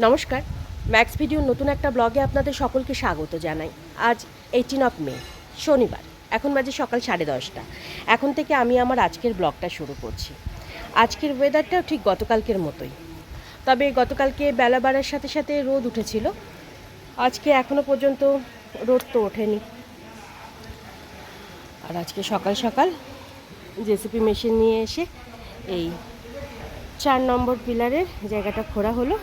নমস্কার। ম্যাক্স ভিডিওর নতুন একটা ব্লগে আপনাদের সকলকে স্বাগত জানাই। আজ এইটিন অফ মে শনিবার। এখন বাজে সকাল সাড়ে দশটা। এখন থেকে আমি আমার আজকের ব্লগটা শুরু করছি। আজকের ওয়েদারটাও ঠিক গতকালকের মতোই। তবে গতকালকে বেলা বাড়ার সাথে সাথে রোদ উঠেছিল। আজকে এখনও পর্যন্ত রোদ তো ওঠেনি। আর আজকে সকাল সকাল জেসিপি মেশিন নিয়ে এসে এই চার নম্বর পিলারের জায়গাটা খোঁড়া হলো।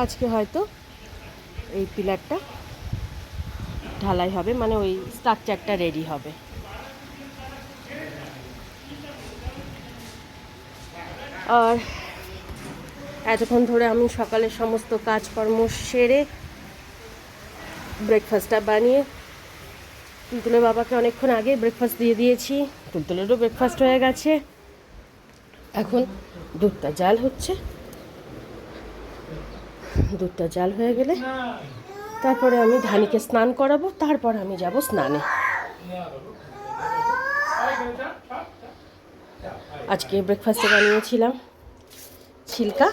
আজকে হয়তো এই পিলারটা ঢালাই হবে মানে ওই স্ট্রাকচারটা রেডি হবে। আর এতক্ষণ ধরে আমি সকালের সমস্ত কাজকর্ম সেরে ব্রেকফাস্টটা বানিয়ে তুলতুলের বাবাকে অনেকক্ষণ আগে ব্রেকফাস্ট দিয়ে দিয়েছি। তুলতুলেরও ব্রেকফাস্ট হয়ে গেছে। এখন দুধটা জাল হচ্ছে। দুধটা জাল হয়ে গেলে তারপরে আমি ধানিকে স্নান করাবো, তারপর আমি যাব স্নানে। আজকে ব্রেকফাস্টে বানিয়েছিলাম ছিলকা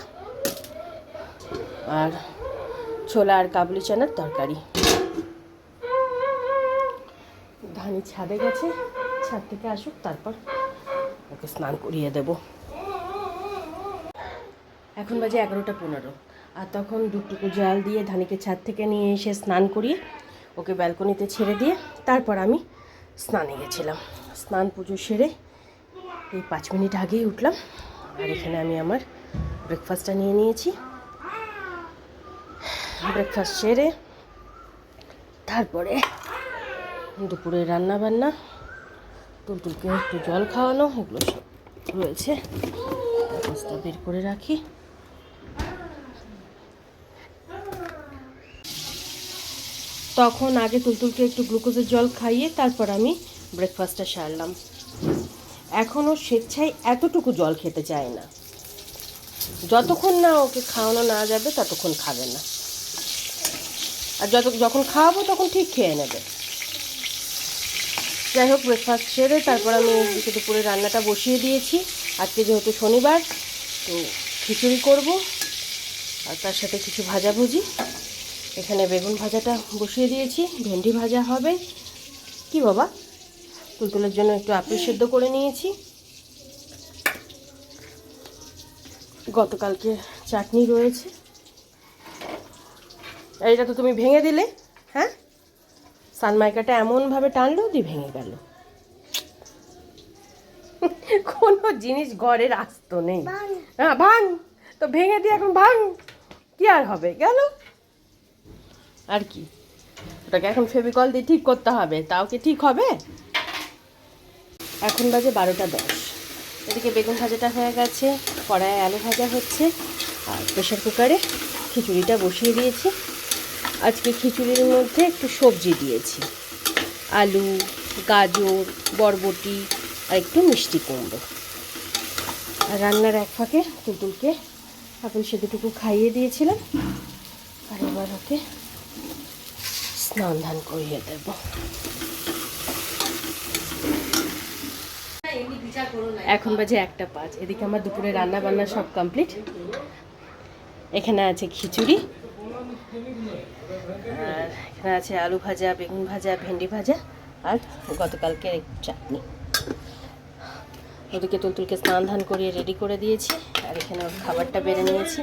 আর ছোলা আর কাবুলি চানার তরকারি। ধানি ছাদে গেছে, ছাদ থেকে আসুক, তারপর ওকে স্নান করিয়ে দেব। এখন বাজে এগারোটা পনেরো। আর তখন দুটুকু জল দিয়ে ধানিকে ছাদ থেকে নিয়ে এসে স্নান করিয়ে ওকে ব্যালকনিতে ছেড়ে দিয়ে তারপর আমি স্নানে গেছিলাম। স্নান পুজো সেরে এই পাঁচ মিনিট আগেই উঠলাম। আর এখানে আমি আমার ব্রেকফাস্টটা নিয়ে নিয়েছি। ব্রেকফাস্ট সেরে তারপরে দুপুরে রান্না বান্না তুলতুলকে একটু জল খাওয়ানো, এগুলো সব রয়েছে। বের করে রাখি। তখন আগে তুলতুলকে একটু গ্লুকোজের জল খাইয়ে তারপর আমি ব্রেকফাস্টটা সারলাম। এখনও স্বেচ্ছায় এতটুকু জল খেতে চায় না। যতক্ষণ না ওকে খাওয়ানো না যাবে, ততক্ষণ খাবে না। আর যত, যখন খাওয়াবো, তখন ঠিক খেয়ে নেবে। যাই হোক ব্রেকফাস্ট সেরে তারপর আমি এদিকে দুপুরে রান্নাটা বসিয়ে দিয়েছি। আজকে যেহেতু শনিবার, তো খিচুড়ি করব, আর তার সাথে কিছু ভাজাভুজি। এখানে বেগুন ভাজাটা বসিয়ে দিয়েছি ভেন্ডি ভাজা হবে। কি বাবা? তুলতুলের জন্য একটু আপেল সেদ্ধ করে নিয়েছি। গতকালকে চাটনি রয়েছে। আর এটা তো তুমি ভেঙে দিলে হ্যাঁ? সানমাইকাটা এমনভাবে টানলো দিয়ে ভেঙে গেল। কোনো জিনিস ঘরের আসতো নেই। হ্যাঁ ভাঙ। তো ভেঙে দিয়ে এখন ভাঙ। কি আর হবে? গেল। আর কি? ওটাকে এখন ফেভিকল দিয়ে ঠিক করতে হবে। তাও কি ঠিক হবে? এখন বাজে বারোটা দশ। এদিকে বেগুন ভাজাটা হয়ে গেছে কড়ায় আলু ভাজা হচ্ছে, আর প্রেশার কুকারে খিচুড়িটা বসিয়ে দিয়েছি। আজকে খিচুড়ির মধ্যে একটু সবজি দিয়েছি। আলু, গাজর, বরবটি আর একটু মিষ্টি কুমড়ো। আর রান্নার এক ফাঁকে তুলতুলকে আপেল সেতুটুকু খাইয়ে দিয়েছিলাম। আর এবার ওকে স্নান ধান করিয়ে দেব। এখন বাজে একটা পাঁচ। এদিকে আমার দুপুরে রান্না বান্না সব কমপ্লিট। এখানে আছে খিচুড়ি। আর এখানে আছে আলু ভাজা, বেগুন ভাজা, ভেন্ডি ভাজা আর গতকালকের একটু চাটনি। ওদিকে তুলতুলকে স্নান ধান করিয়ে রেডি করে দিয়েছি। আর এখানে খাবারটা বেড়ে নিয়েছি।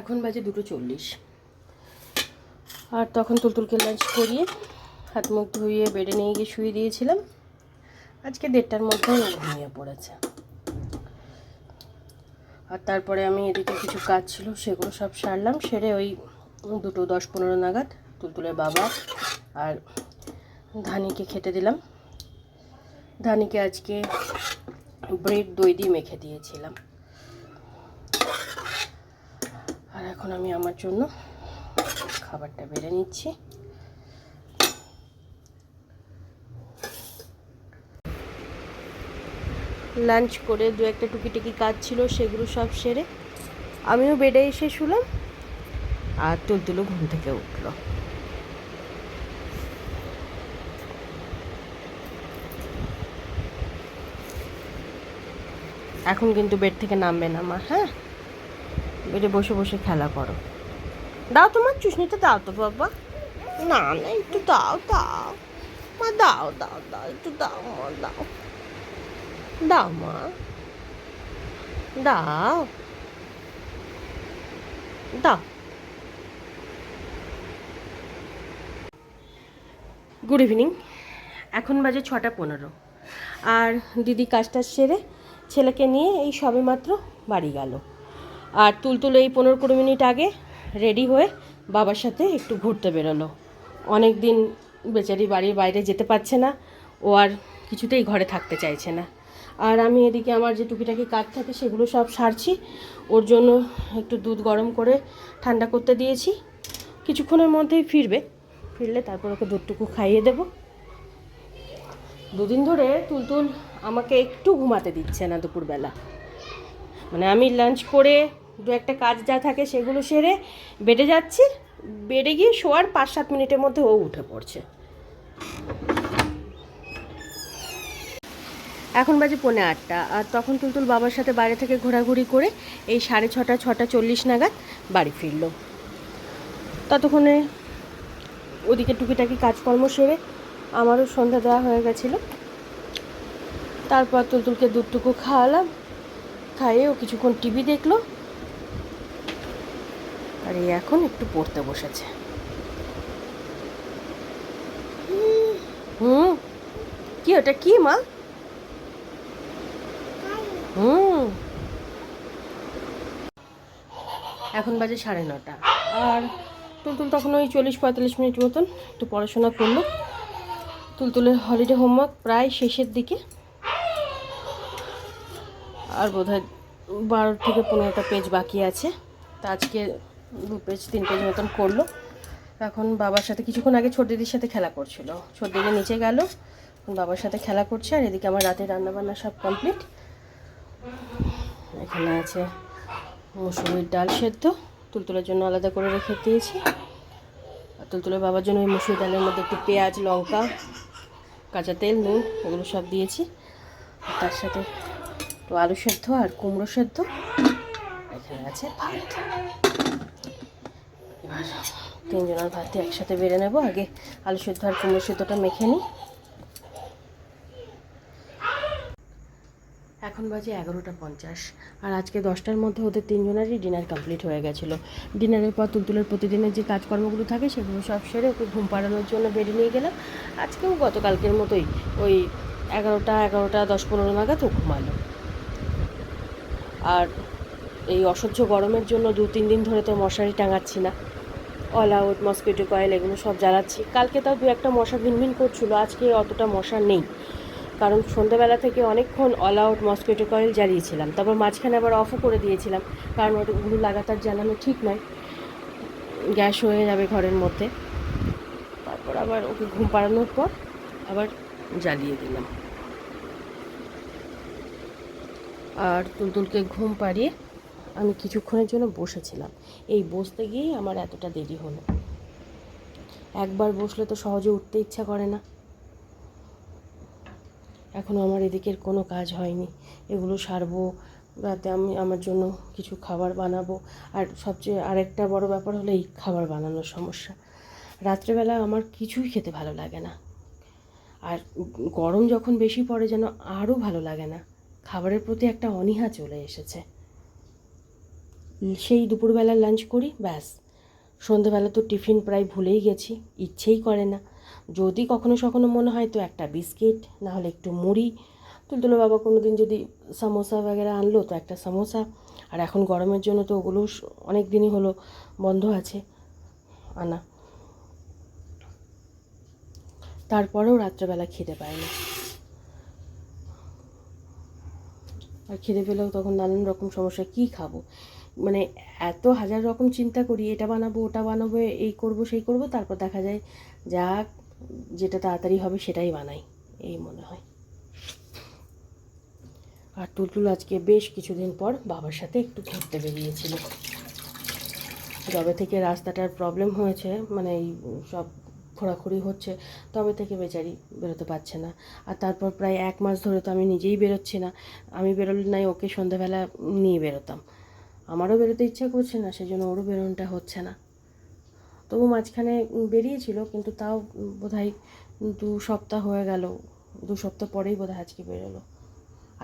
এখন বাজে দুটো চল্লিশ। আর তখন তুলতুলকে লাঞ্চ করিয়ে হাত মুখ ধুইয়ে বেডে নিয়ে গিয়ে শুয়ে দিয়েছিলাম। আজকে দেড়টার মধ্যে ঘুমিয়ে পড়েছে। আর তারপরে আমি এদিকে কিছু কাজ ছিল, সেগুলো সব সারলাম, সেরে ওই দুটো দশ পনেরো নাগাদ তুলতুলের বাবা আর ধানিকে খেতে দিলাম। ধানিকে আজকে ব্রেড দই দিয়ে মেখে দিয়েছিলাম। আর এখন আমি আমার জন্য খাবারটা বেড়ে নিচ্ছি। লাঞ্চ করে দু একটা টুকিটাকি কাজ ছিল, সেগুলো সব সেরে আমিও বেডে এসে শুলাম আর তুলতুলো ঘুম থেকে উঠল। এখন কিন্তু বেড থেকে নামবে না মা হ্যাঁ? বেডে বসে বসে খেলা করো। দাও তোমার চুষনিটা, দাও তো বাবা। না না, একটু দাও দাও। মা, দাও দাও দাও, একটু দাও, মা, দাও। দাও, মা। দাও। দাও। গুড ইভিনিং এখন বাজে ছটা পনেরো। আর দিদি কাজটা সেরে ছেলেকে নিয়ে এই সবে মাত্র বাড়ি গেল। আর তুলতুল এই পনেরো কুড়ি মিনিট আগে রেডি হয়ে বাবার সাথে একটু ঘুরতে বেরোলো। অনেক দিন বেচারি বাড়ির বাইরে যেতে পারছে না, ও আর কিছুতেই ঘরে থাকতে চাইছে না। আর আমি এদিকে আমার যে টুকিটাকি কাজ থাকে সেগুলো সব সারছি, ওর জন্য একটু দুধ গরম করে ঠান্ডা করতে দিয়েছি। কিছুক্ষণের মধ্যেই ফিরবে, ফিরলে তারপর ওকে দুধটুকু খাইয়ে দেবো। দুদিন ধরে তুলতুল আমাকে একটু ঘুমাতে দিচ্ছে না দুপুরবেলা। মানে আমি লাঞ্চ করে দু একটা কাজ যা থাকে সেগুলো সেরে বেডে যাচ্ছি, বেডে গিয়ে শোয়ার পাঁচ সাত মিনিটের মধ্যে ও উঠে পড়ছে। এখন বাজে পৌনে আটটা, আর তখন তুলতুল বাবার সাথে বাইরে থেকে ঘোরাঘুরি করে এই সাড়ে ছটা ছটা চল্লিশ নাগাদ বাড়ি ফিরল। ততক্ষণে ওদিকে টুকিটাকি কাজকর্ম সেরে আমারও সন্ধ্যা দেওয়া হয়ে গেছিল। তারপর তুলতুলকে দুধটুকু খাওয়ালাম। খাইয়ে ও কিছুক্ষণ টিভি দেখল। আর এই এখন একটু পড়তে বসেছে। হুম। কি ওটা কি মা? হুম। এখন বাজে সাড়ে নটা। আর তুলতুল তখন ওই চল্লিশ পঁয়তাল্লিশ মিনিট মতন একটু পড়াশোনা করল। তুলতুলের হলিডে হোমওয়ার্ক প্রায় শেষের দিকে। আর বোধহয় বারো থেকে পনেরোটা পেজ বাকি আছে। তা আজকে দু পেজ তিন পেজ মতন করল। এখন বাবার সাথে কিছুক্ষণ আগে ছোট দিদির সাথে খেলা করছিল। ছোট দিদি নিচে গেল বাবার সাথে খেলা করছে আর এদিকে আমার রাতে রান্নাবান্না সব কমপ্লিট এখানে আছে মুসুরির ডাল সেদ্ধ, তুলতুলের জন্য আলাদা করে রেখে দিয়েছি। আর তুলতুলের বাবার জন্য ওই মুসুর ডালের মধ্যে একটু পেঁয়াজ, লঙ্কা, কাঁচা তেল, নুন, এগুলো সব দিয়েছি। তার সাথে একটু আলু সেদ্ধ আর কুমড়ো সেদ্ধ। এখানে আছে ভাত। এবার তিনজনের ভাতে একসাথে বেড়ে নেব। আগে আলু সেদ্ধ আর কুমড়ো সেদ্ধটা মেখে নিই। এখন বাজে এগারোটা পঞ্চাশ। আর আজকে দশটার মধ্যে ওদের তিনজনেরই ডিনার কমপ্লিট হয়ে গেছিল। ডিনারের পর তুলতুলের প্রতিদিনের যে কাজকর্মগুলো থাকে, সেগুলো সব সেরে ওকে ঘুম পাড়ানোর জন্য বেরিয়ে নিয়ে গেলাম। আজকেও গতকালকের মতোই ওই এগারোটা এগারোটা, দশ, পনেরো নাগাদ ও ঘুমালো। এই অসহ্য গরমের জন্য দু, তিন দিন ধরে তো মশারি টাঙাচ্ছি না। অল আউট মসকিটো কয়েল এগুলো সব জ্বালাচ্ছি। কালকে তাও দু একটা মশা ভিনভিন করছিল, আজকে অতটা মশা নেই। কারণ সন্ধ্যাবেলা থেকে অনেকক্ষণ অল আউট মসকিটো কয়েল জ্বালিয়েছিলাম। তারপর মাঝখানে আবার অফও করে দিয়েছিলাম। কারণ ওগুলো লাগাতার জ্বালানো ঠিক নয়। গ্যাস হয়ে যাবে ঘরের মধ্যে। তারপর আবার ওকে ঘুম পাড়ানোর পর আবার জ্বালিয়ে দিলাম। আর তুলতুলকে ঘুম পাড়িয়ে আমি কিছুক্ষণের জন্য বসেছিলাম। এই বসতে গিয়েই আমার এতটা দেরি হলো। একবার বসলে তো সহজে উঠতে ইচ্ছা করে না। এখনও আমার এদিকের কোনো কাজ হয়নি। এগুলো সারবো, রাতে আমি আমার জন্য কিছু খাবার বানাবো। আর সবচেয়ে আরেকটা বড় ব্যাপার হলো এই খাবার বানানোর সমস্যা। রাত্রেবেলা আমার কিছুই খেতে ভালো লাগে না। আর গরম যখন বেশি পড়ে যেন আরও ভালো লাগে না। খাবারের প্রতি একটা অনীহা চলে এসেছে। সেই দুপুরবেলা লাঞ্চ করি, ব্যাস। সন্ধেবেলা তো টিফিন প্রায় ভুলেই গেছি, ইচ্ছেই করে না। যদি কখনো সখনো মনে হয় তো একটা বিস্কিট না হলে একটু মুড়ি। তুলতুলো বাবা কোনো দিন যদি সামোসা বাগেরা আনলো তো একটা সামোসা। আর এখন গরমের জন্য তো ওগুলো অনেক দিনই হলো বন্ধ আছে। আনা। তারপরেও রাত্রেবেলা খেতে পায় না। আর খেতে পেলেও তখন নানান রকম সমস্যা, কী খাব? মানে এত হাজার রকম চিন্তা করি, এটা বানাবো, ওটা বানাবো, এই করব, সেই করব, তারপর দেখা যায় যা যেটা তাড়াতাড়ি হবে সেটাই বানাই, এই মনে হয়। আর টুলটুল আজকে বেশ কিছুদিন পর বাবার সাথে একটু ঘুরতে বেরিয়েছিল। যবে থেকে রাস্তাটার প্রবলেম হয়েছে মানে এই সব খোরাখুরি হচ্ছে, তবে থেকে বেচারি বেরোতে পারছে না। আর তারপর প্রায় এক মাস ধরে তো আমি নিজেই বেরোচ্ছি না। আমি বেরোলে নাই, ওকে সন্ধ্যাবেলা নিয়ে বেরোতাম। আমারও বেরোতে ইচ্ছা করছে না সেই জন্য ওরও বেরোনোটা হচ্ছে না। তবু মাঝখানে বেরিয়েছিল, কিন্তু তাও বোধহয় দু সপ্তাহ হয়ে গেল, দু সপ্তাহ পরেই বোধহয় আজকে বেরোলো।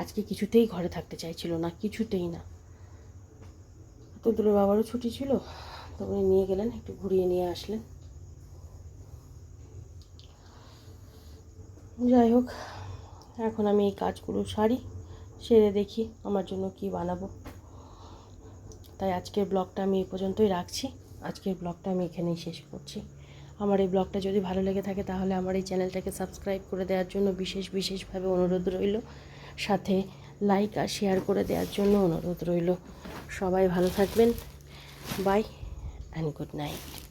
আজকে কিছুতেই ঘরে থাকতে চাইছিল না, কিছুতেই না। তো তুলতুলের বাবারও ছুটি ছিল, তো উনি নিয়ে গেলেন, একটু ঘুরিয়ে নিয়ে আসলেন। যাই হোক এখন আমি এই কাজগুলো সারি, সেরে দেখি আমার জন্য কি বানাবো। তাই আজকের ব্লগটা আমি এই পর্যন্তই রাখছি। আজকের ব্লগটা আমি এখানেই শেষ করছি। আমার এই ব্লগটা যদি ভালো লেগে থাকে তাহলে আমার এই চ্যানেলটাকে সাবস্ক্রাইব করে দেওয়ার জন্য বিশেষ বিশেষভাবে অনুরোধ রইল। সাথে লাইক আর শেয়ার করে দেওয়ার জন্য অনুরোধ রইল। সবাই ভালো থাকবেন। By and good night